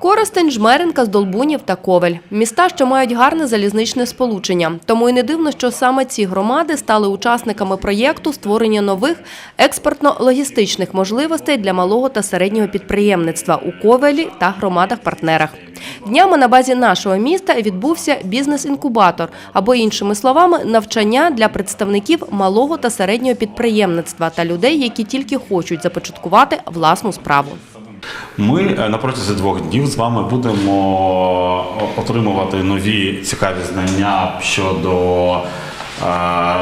Коростень, Жмеринка, Здолбунів та Ковель – міста, що мають гарне залізничне сполучення. Тому і не дивно, що саме ці громади стали учасниками проєкту створення нових експортно-логістичних можливостей для малого та середнього підприємництва у Ковелі та громадах-партнерах. Днями на базі нашого міста відбувся бізнес-інкубатор, або іншими словами, навчання для представників малого та середнього підприємництва та людей, які тільки хочуть започаткувати власну справу. Ми е, на протязі двох днів з вами будемо отримувати нові цікаві знання щодо е,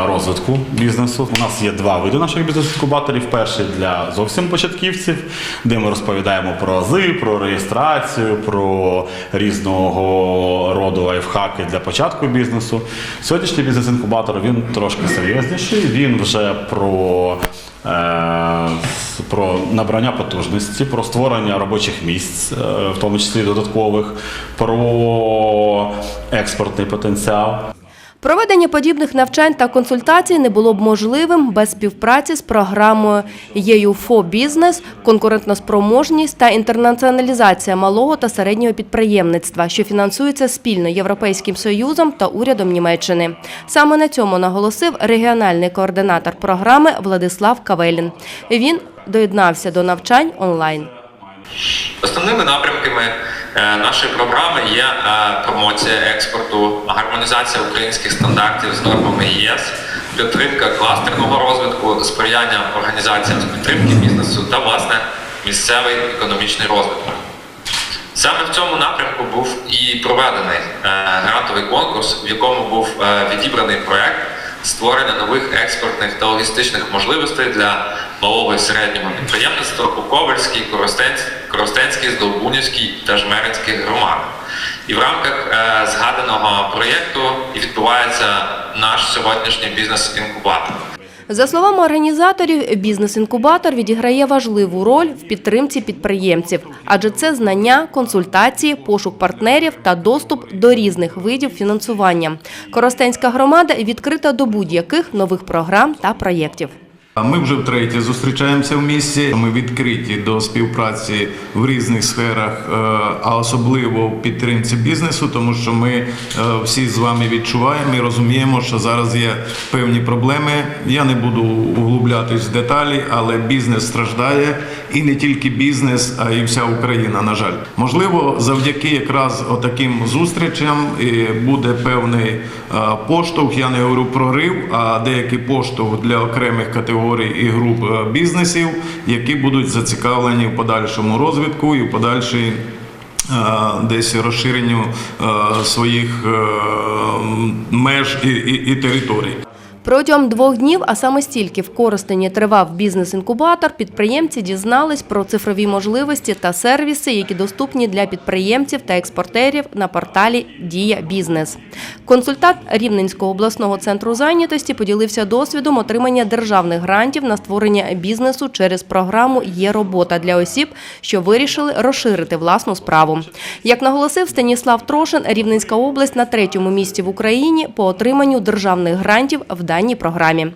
розвитку бізнесу. У нас є два види наших бізнес-інкубаторів. Перший для зовсім початківців, де ми розповідаємо про ази, про реєстрацію, про різного роду лайфхаки для початку бізнесу. Сьогоднішній бізнес-інкубатор він трошки серйозніший. Він вже про е, про набрання потужності, про створення робочих місць, е, в тому числі додаткових, про експортний потенціал. Проведення подібних навчань та консультацій не було б можливим без співпраці з програмою ЄЮФО Бізнес, конкурентноспроможність та інтернаціоналізація малого та середнього підприємництва, що фінансується спільно Європейським Союзом та урядом Німеччини. Саме на цьому наголосив регіональний координатор програми Владислав Кавелін. Він доєднався до навчань онлайн. Основними напрямками е, нашої програми є е, промоція експорту, гармонізація українських стандартів з нормами ЄС, підтримка кластерного розвитку, сприяння організаціям з підтримки бізнесу та власне місцевий економічний розвиток. Саме в цьому напрямку був і проведений е, грантовий конкурс, в якому був відібраний проект створення нових експортних та логістичних можливостей для малого і середнього підприємництва у Ковальській, Коростенській, Здолбунівській та Жмеринській громадах. І в рамках е, згаданого проєкту відбувається наш сьогоднішній бізнес-інкубатор. За словами організаторів, бізнес-інкубатор відіграє важливу роль в підтримці підприємців, адже це знання, консультації, пошук партнерів та доступ до різних видів фінансування. Коростенська громада відкрита до будь-яких нових програм та проєктів. Ми вже втретє зустрічаємося в місті. Ми відкриті до співпраці в різних сферах, е, а особливо в підтримці бізнесу, тому що ми е, всі з вами відчуваємо і розуміємо, що зараз є певні проблеми. Я не буду углублятись в деталі, але бізнес страждає, і не тільки бізнес, а й вся Україна. На жаль, можливо, завдяки якраз отаким зустрічам і буде певний е, поштовх. Я не говорю прорив, а деякий поштовх для окремих категорій і груп е, бізнесів, які будуть зацікавлені в подальшому розвитку і в подальшій. е, Десь розширенню е, своїх меж і, і, і територій. Протягом двох днів, а саме стільки в Коростені тривав бізнес-інкубатор, підприємці дізнались про цифрові можливості та сервіси, які доступні для підприємців та експортерів на порталі Дія Бізнес. Консультант Рівненського обласного центру зайнятості поділився досвідом отримання державних грантів на створення бізнесу через програму Є робота для осіб, що вирішили розширити власну справу. Як наголосив Станіслав Трошин, Рівненська область на третьому місці в Україні по отриманню державних грантів в даній програмі.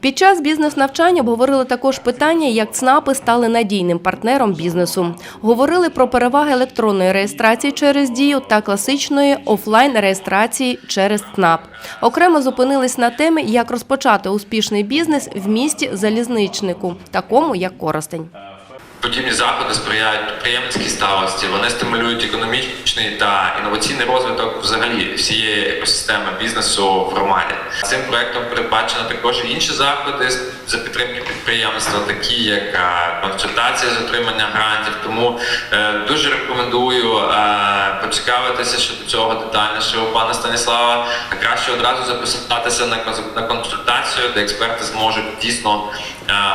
Під час бізнес-навчань обговорили також питання, як ЦНАПи стали надійним партнером бізнесу. Говорили про переваги електронної реєстрації через дію та класичної офлайн реєстрації через ЦНАП. Окремо зупинились на темі, як розпочати успішний бізнес в місті залізничнику, такому як Коростень. Подібні заходи сприяють підприємницькій сталості, вони стимулюють економічний та інноваційний розвиток взагалі всієї екосистеми бізнесу в громаді. Цим проектом передбачено також інші заходи за підтримки підприємництва, такі як е, консультація з отримання грантів. Тому е, дуже рекомендую е, поцікавитися щодо цього детальніше у пана Станіслава. Краще одразу записатися на консультацію, де експерти зможуть дійсно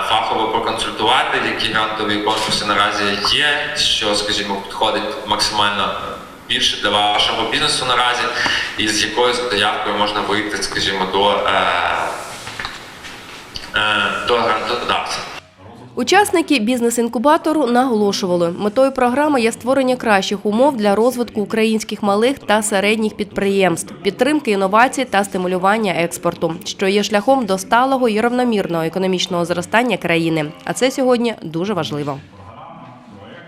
фахово проконсультувати, які грантові конкурси наразі є, що, скажімо, підходить максимально більше для вашого бізнесу наразі, і з якою заявкою можна вийти, скажімо, до, е, е, до грантодавця. Учасники бізнес-інкубатору наголошували, метою програми є створення кращих умов для розвитку українських малих та середніх підприємств, підтримки інновацій та стимулювання експорту, що є шляхом до сталого і равномірного економічного зростання країни. А це сьогодні дуже важливо.